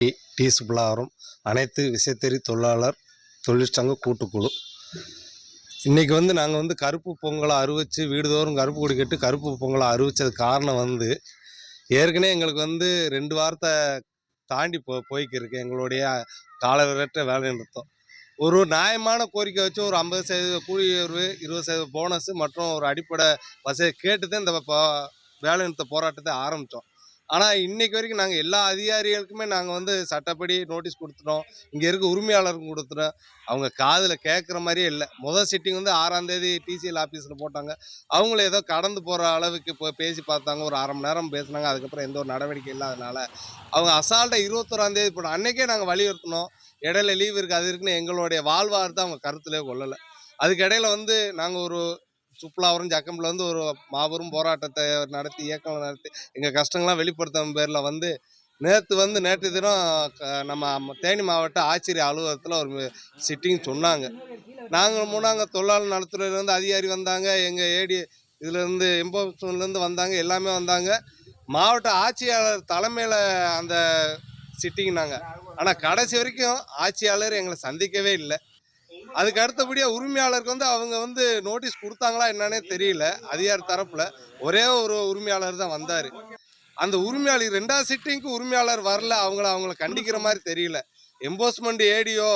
D சுப்ளாரம் அனைத்து விசைத்தறி தொழிலாளர் தொழிற்சங்க கூட்டுக்குழு. இன்றைக்கி வந்து நாங்கள் வந்து கருப்பு பொங்கலை அறிவிச்சு வீடுதோறும் கருப்பு கொடி கட்டு கருப்பு பொங்கலை அறிவிச்சது காரணம் வந்து ஏற்கனவே எங்களுக்கு வந்து ரெண்டு வாரத்தை தாண்டி போ போய்க்கிருக்கு எங்களுடைய காலவரற்ற வேலை நிறுத்தம் ஒரு நியாயமான கோரிக்கை வச்சு ஒரு ஐம்பது சதவீத கூலி உயர்வு இருபது சதவீத போனஸ் மற்றும் ஒரு அடிப்படை வசதியை கேட்டு தான் இந்த ப- வேலை நிறுத்த போராட்டத்தை ஆரம்பித்தோம். ஆனால் இன்னைக்கு வரைக்கும் நாங்கள் எல்லா அதிகாரிகளுக்குமே நாங்கள் வந்து சட்டப்படி நோட்டீஸ் கொடுத்துட்டோம். இங்கே இருக்க உரிமையாளருக்கும் கொடுத்துட்டோம். அவங்க காதில் கேட்குற மாதிரியே இல்லை. முதல் சிட்டிங் வந்து ஆறாந்தேதி டிசிஎல் ஆஃபீஸில் போட்டாங்க. அவங்கள ஏதோ கடந்து போகிற அளவுக்கு இப்போ பேசி பார்த்தாங்க. ஒரு அரை மணி நேரம் பேசினாங்க. அதுக்கப்புறம் எந்த ஒரு நடவடிக்கை இல்லாதனால. அவங்க அசால்ட்டாக இருபத்தோராந்தேதி போட்டோம் அன்னைக்கே நாங்கள் வலியுறுத்தினோம். இடையில லீவ் இருக்குது அது இருக்குன்னு எங்களுடைய வாழ்வாரத்தை அவங்க கருத்துலேயே கொள்ளலை. அதுக்கு இடையில வந்து நாங்கள் ஒரு சுற்றுலாவரம் ஜக்கம்பில் வந்து ஒரு மாபெரும் போராட்டத்தை நடத்தி இயக்கம் நடத்தி எங்கள் கஷ்டங்கள்லாம் வெளிப்படுத்தும் பேரில் வந்து நேற்று வந்து நேற்று தினம் க- நம்ம தேனி மாவட்ட ஆட்சியர் அலுவலகத்தில் ஒரு சிட்டிங் சொன்னாங்க. நாங்கள் மூணாங்க தொழிலாளர் நலத்துறையிலேருந்து அதிகாரி வந்தாங்க எங்கள் ஏடி இதுலேருந்து எம்போஸ்மெண்ட்லேருந்து வந்தாங்க எல்லாமே வந்தாங்க. மாவட்ட ஆட்சியாளர் தலைமையில் அந்த சிட்டிங்னாங்க ஆனால் கடைசி வரைக்கும் ஆட்சியாளர் எங்களை சந்திக்கவே இல்லை. அதுக்கு அடுத்தபடியாக உரிமையாளருக்கு வந்து அவங்க வந்து நோட்டீஸ் கொடுத்தாங்களா என்னன்னே தெரியல. அதிகாரி தரப்பில் ஒரே ஒரு உரிமையாளர் தான் வந்தார். அந்த உரிமையாளர் ரெண்டாவது சிட்டிங்க்கு உரிமையாளர் வரல. அவங்கள அவங்கள கண்டிக்கிற மாதிரி தெரியல. எம்போஸ்மெண்ட் ஏடியோ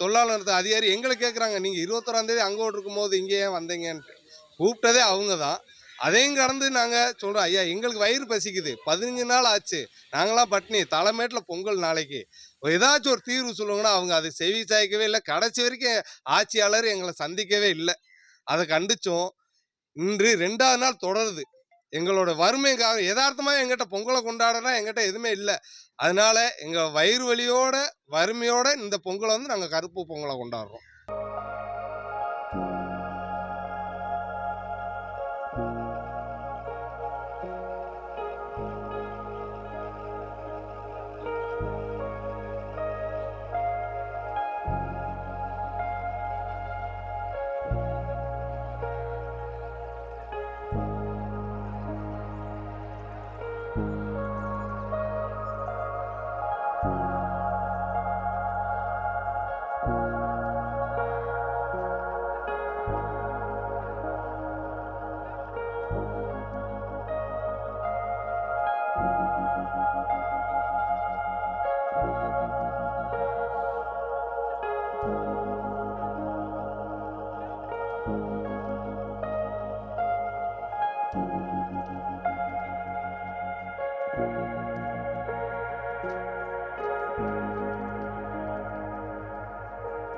தொழிலாளர் அதிகாரி எங்களை கேட்குறாங்க நீங்கள் இருபத்தொறாந்தேதி அங்கே அங்கே இருக்கும்போது இங்கே ஏன் வந்தீங்கன்ட்டு. கூப்பிட்டதே அவங்க தான். அதையும் கடந்து நாங்கள் சொல்கிறோம் ஐயா எங்களுக்கு வயிறு பசிக்குது. பதினஞ்சு நாள் ஆச்சு. நாங்களாம் பட்னி தலைமேட்டில் பொங்கல் நாளைக்கு. ஏதாச்சும் ஒரு தீர்வு சொல்லுங்கன்னா அவங்க அதை செவி சாய்க்கவே இல்லை. கடைசி வரைக்கும் ஆட்சியாளர் எங்களை சந்திக்கவே இல்லை. அதை கண்டிச்சோம். இன்று ரெண்டாவது நாள் தொடருது. எங்களோட வறுமைக்காக யதார்த்தமாக எங்கிட்ட பொங்கலை கொண்டாடுறா எங்கிட்ட எதுவுமே இல்லை. அதனால எங்கள் வயிறு வலியோட வறுமையோட இந்த பொங்கலை வந்து நாங்கள் கருப்பு பொங்கலை கொண்டாடுறோம்.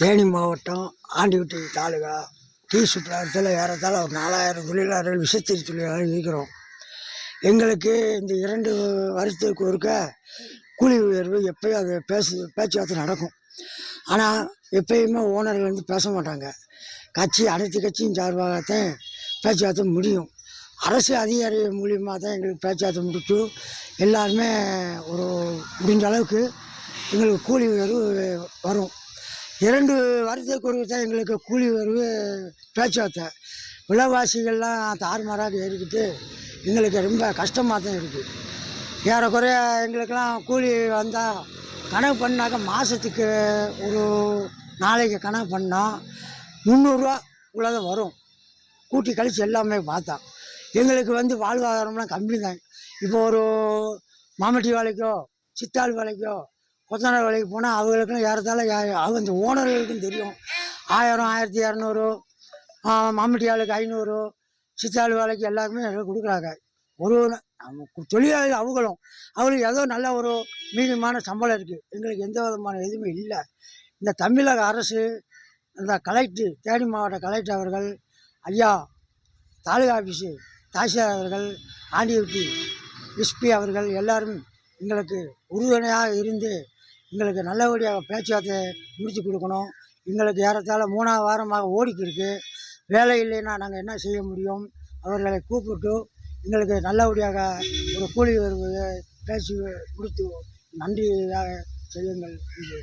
தேனி மாவட்டம் ஆண்டிகுட்டி தாலுகா டீ சுற்றுலாத்தில் ஏறத்தால் ஒரு நாலாயிரம் தொழிலாளர்கள் விசைத்தறி தொழிலாளர்கள் இருக்கிறோம். எங்களுக்கு இந்த இரண்டு வருஷத்துக்கு ஒருக்க கூலி உயர்வு எப்பயும் அது பேசு பேச்சுவார்த்தை நடக்கும். ஆனால் எப்பயுமே ஓனர்கள் வந்து பேச மாட்டாங்க. கட்சி அனைத்து கட்சியும் சார்பாகத்தான் பேச்சுவார்த்தை முடியும். அரசு அதிகாரி மூலியமாக தான் எங்களுக்கு பேச்சுவார்த்தை முடிச்சு எல்லாருமே ஒரு முடிஞ்ச அளவுக்கு எங்களுக்கு கூலி உயர்வு வரும். இரண்டு வருஷத்துக்கு ஒரு தான் எங்களுக்கு கூலி உயர்வு பேச்சுவார்த்தை. விலைவாசிகள்லாம் தாறுமாறாக ஏறிக்கிட்டு எங்களுக்கு ரொம்ப கஷ்டமாக தான் இருக்குது ஏறக்குறைய எங்களுக்கெல்லாம் கூலி வந்தால் கணக்கு பண்ணாக்க மாதத்துக்கு ஒரு நாளைக்கு கணக்கு பண்ணால் முந்நூறுரூவா உள்ளதை வரும். கூட்டி கழித்து எல்லாமே பார்த்தா. எங்களுக்கு வந்து வாழ்வாதாரம்லாம் கம்மி தான் இப்போ ஒரு மாமட்டி வேலைக்கோ சித்தாள் வேலைக்கோ கொத்தனார் வேலைக்கு போனால் அவங்களுக்குலாம் ஏறத்தாழ யா- அவங்க அந்த ஓனர்களுக்கும் தெரியும். ஆயிரம் ஆயிரத்தி இரநூறு மாமட்டி ஆளுக்கு ஐநூறு சித்தாள் வேலைக்கு எல்லாருக்குமே நிறைய கொடுக்குறாங்க. ஒரு நம்ம தொழிலாளி அவங்களும் அவங்களுக்கு ஏதோ நல்ல ஒரு மீடியமான சம்பளம் இருக்குது எங்களுக்கு எந்த விதமான எதுவுமே இல்லை. இந்த தமிழக அரசு இந்த கலெக்டர் தேனி மாவட்ட கலெக்டர் அவர்கள் ஐயா தாலுகா ஆஃபீஸு தாசில்தார் அவர்கள் ஆண்டியூட்டி எஸ்பி அவர்கள் எல்லாரும் எங்களுக்கு உறுதுணையாக இருந்து எங்களுக்கு நல்லபடியாக பேச்சுவார்த்தை முடித்து கொடுக்கணும். எங்களுக்கு ஏறத்தாழ மூணாவது வாரமாக ஓடிக்கு இருக்குது வேலை இல்லைன்னா நாங்கள் என்ன செய்ய முடியும்? அவர்களை கூப்பிட்டு எங்களுக்கு நல்லபடியாக ஒரு கூலி வருவதை பேசி முடித்து நன்றியாக செய்யுங்கள் என்று